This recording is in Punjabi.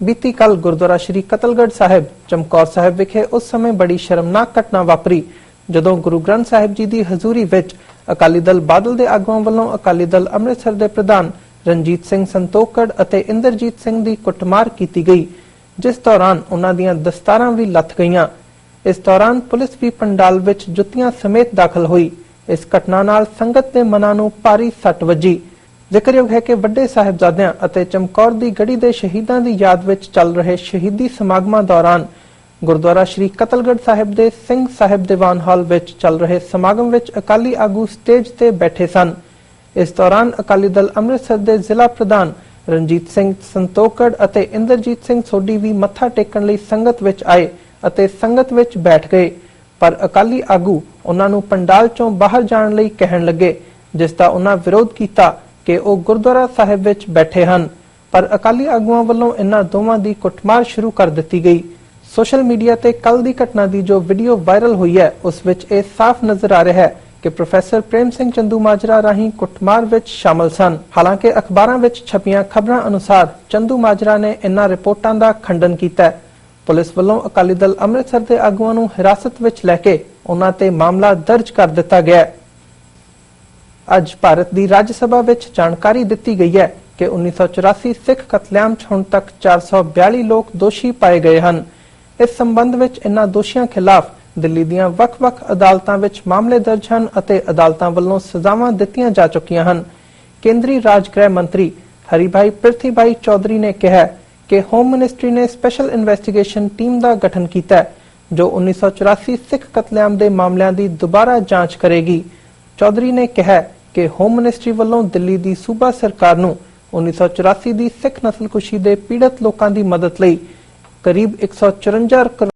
ਬੀਤੀ ਕੱਲ ਗੁਰਦੁਆਰਾ ਸ਼੍ਰੀ ਕਤਲਗੜ੍ਹ ਸਾਹਿਬ, ਚਮਕੌਰ ਸਾਹਿਬ ਵਿਖੇ ਉਸ ਸਮੇਂ ਬੜੀ ਸ਼ਰਮਨਾਕ ਘਟਨਾ ਵਾਪਰੀ, ਜਦੋਂ ਗੁਰੂ ਗ੍ਰੰਥ ਸਾਹਿਬ ਜੀ ਦੀ ਹਜ਼ੂਰੀ ਵਿੱਚ ਅਕਾਲੀ ਦਲ ਬਾਦਲ ਦੇ ਆਗੂਆਂ ਵੱਲੋਂ ਅਕਾਲੀ ਦਲ ਅੰਮ੍ਰਿਤਸਰ ਦੇ ਪ੍ਰਧਾਨ ਰਣਜੀਤ ਸਿੰਘ ਸੰਤੋਖੜ ਅਤੇ ਇੰਦਰਜੀਤ ਸਿੰਘ ਦੀ ਕੁੱਟਮਾਰ ਕੀਤੀ ਗਈ, ਜਿਸ ਦੌਰਾਨ ਉਹਨਾਂ ਦੀਆਂ ਦਸਤਾਰਾਂ ਵੀ ਲੱਥ ਗਈਆਂ। ਇਸ ਦੌਰਾਨ ਪੁਲਿਸ ਵੀ ਪੰਡਾਲ ਵਿੱਚ ਜੁੱਤੀਆਂ ਸਮੇਤ ਦਾਖਲ ਹੋਈ। ਇਸ ਘਟਨਾ ਨਾਲ ਸੰਗਤ ਦੇ ਮਨਾਂ ਨੂੰ ਭਾਰੀ ਸੱਟ ਵੱਜੀ। ਜ਼ਿਕਰਯੋਗ ਹੈ ਕਿ ਵੱਡੇ ਸਾਹਿਬਜ਼ਾਦਿਆਂ ਅਤੇ ਚਮਕੌਰ ਦੀ ਗੜੀ ਦੇ ਸ਼ਹੀਦਾਂ ਦੀ ਯਾਦ ਵਿੱਚ ਚੱਲ ਰਹੇ ਸ਼ਹੀਦੀ ਸਮਾਗਮਾਂ ਦੌਰਾਨ ਗੁਰਦੁਆਰਾ ਸ਼੍ਰੀ ਕਤਲਗੜ੍ਹ ਸਾਹਿਬ ਦੇ ਸਿੰਘ ਸਾਹਿਬ ਦੀਵਾਨ ਹਾਲ ਵਿੱਚ ਚੱਲ ਰਹੇ ਸਮਾਗਮ ਵਿੱਚ ਅਕਾਲੀ ਆਗੂ ਸਟੇਜ ਤੇ ਬੈਠੇ ਸਨ। ਇਸ ਦੌਰਾਨ ਅਕਾਲੀ ਦਲ ਅੰਮ੍ਰਿਤਸਰ ਦੇ ਜ਼ਿਲ੍ਹਾ ਪ੍ਰਧਾਨ ਰਣਜੀਤ ਸਿੰਘ ਸੰਤੋਖੜ ਅਤੇ ਇੰਦਰਜੀਤ ਸਿੰਘ ਸੋਢੀ ਵੀ ਮੱਥਾ ਟੇਕਣ ਲਈ ਸੰਗਤ ਵਿੱਚ ਆਏ ਅਤੇ ਸੰਗਤ ਵਿੱਚ ਬੈਠ ਗਏ। ਪਰ ਅਕਾਲੀ ਆਗੂ ਉਹਨਾਂ ਨੂੰ ਪੰਡਾਲ ਚੋਂ ਬਾਹਰ ਜਾਣ ਲਈ ਕਹਿਣ ਲੱਗੇ, ਜਿਸ ਦਾ ਉਹਨਾਂ ਵਿਰੋਧ ਕੀਤਾ ਕਿ ਉਹ ਗੁਰਦੁਆਰਾ ਸਾਹਿਬ ਵਿੱਚ ਬੈਠੇ ਹਨ। ਪਰ ਅਕਾਲੀ ਆਗੂਆਂ ਵੱਲੋਂ ਇਨ੍ਹਾਂ ਦੋਵਾਂ ਦੀ ਕੁੱਟਮਾਰ ਸ਼ੁਰੂ ਕਰ ਦਿੱਤੀ ਗਈ। ਸੋਸ਼ਲ ਮੀਡੀਆ ਤੇ ਕੱਲ ਦੀ ਘਟਨਾ ਦੀ ਜੋ ਵੀਡੀਓ ਵਾਇਰਲ ਹੋਈ ਹੈ, ਉਸ ਵਿੱਚ ਇਹ ਸਾਫ਼ ਨਜ਼ਰ ਆ ਰਿਹਾ ਹੈ ਕਿ ਪ੍ਰੋਫੈਸਰ ਪ੍ਰੇਮ ਸਿੰਘ ਚੰਦੂ ਮਾਜਰਾ ਰਾਹੀਂ ਕੁੱਟਮਾਰ ਵਿੱਚ ਸ਼ਾਮਲ ਸਨ। ਹਾਲਾਂਕਿ ਅਖਬਾਰਾਂ ਵਿੱਚ ਛਪੀਆਂ ਖਬਰਾਂ ਅਨੁਸਾਰ ਚੰਦੂ ਮਾਜਰਾ ਨੇ ਇਨ੍ਹਾਂ ਰਿਪੋਰਟਾਂ ਦਾ ਖੰਡਨ ਕੀਤਾ ਹੈ। ਪੁਲਿਸ ਵੱਲੋਂ ਅਕਾਲੀ ਦਲ ਅੰਮ੍ਰਿਤਸਰ ਦੇ ਆਗੂਆਂ ਨੂੰ ਹਿਰਾਸਤ ਵਿੱਚ ਲੈ ਕੇ ਉਹਨਾਂ ਤੇ ਮਾਮਲਾ ਦਰਜ ਕਰ ਦਿੱਤਾ ਗਿਆ ਹੈ। ਅੱਜ ਭਾਰਤ ਦੀ ਰਾਜ ਸਭਾ ਵਿੱਚ ਜਾਣਕਾਰੀ ਦਿੱਤੀ ਗਈ ਹੈ ਕਿ 1984 ਸਿੱਖ ਕਤਲੇਆਮ 'ਚ ਹੁਣ ਤੱਕ 442 ਲੋਕ ਦੋਸ਼ੀ ਪਾਏ ਗਏ ਹਨ। ਇਸ ਸੰਬੰਧ ਵਿੱਚ ਇਨ੍ਹਾਂ ਦੋਸ਼ੀਆਂ ਖਿਲਾਫ ਦਿੱਲੀ ਦੀਆਂ ਵੱਖ-ਵੱਖ ਅਦਾਲਤਾਂ ਵਿੱਚ ਮਾਮਲੇ ਦਰਜ ਹਨ ਅਤੇ ਅਦਾਲਤਾਂ ਵੱਲੋਂ ਸਜ਼ਾਵਾਂ ਦਿੱਤੀਆਂ ਜਾ ਚੁੱਕੀਆਂ ਹਨ। ਕੇਂਦਰੀ ਰਾਜ ਗ੍ਰਹਿ ਮੰਤਰੀ ਹਰੀਭਾਈ ਪ੍ਰਿਥੀਭਾਈ ਚੌਧਰੀ ਨੇ ਕਿਹਾ ਕਿ ਹੋਮ ਮਿਨਿਸਟਰੀ ਨੇ ਸਪੈਸ਼ਲ ਇਨਵੈਸਟੀਗੇਸ਼ਨ ਟੀਮ ਦਾ ਗਠਨ ਕੀਤਾ ਹੈ, ਜੋ 1984 ਸਿੱਖ ਕਤਲੇਆਮ ਦੇ ਮਾਮਲਿਆਂ ਦੀ ਦੁਬਾਰਾ ਜਾਂਚ ਕਰੇਗੀ। ਚੌਧਰੀ ਨੇ ਕਿਹਾ ਕਿ ਹੋਮ ਮਿਨਿਸਟਰੀ ਵੱਲੋਂ ਦਿੱਲੀ ਦੀ ਸੂਬਾ ਸਰਕਾਰ ਨੂੰ 1984 ਦੀ ਸਿੱਖ ਨਸਲਕੁਸ਼ੀ ਦੇ ਪੀੜਤ ਲੋਕਾਂ ਦੀ ਮਦਦ ਲਈ ਕਰੀਬ 154 ਕਰੋੜ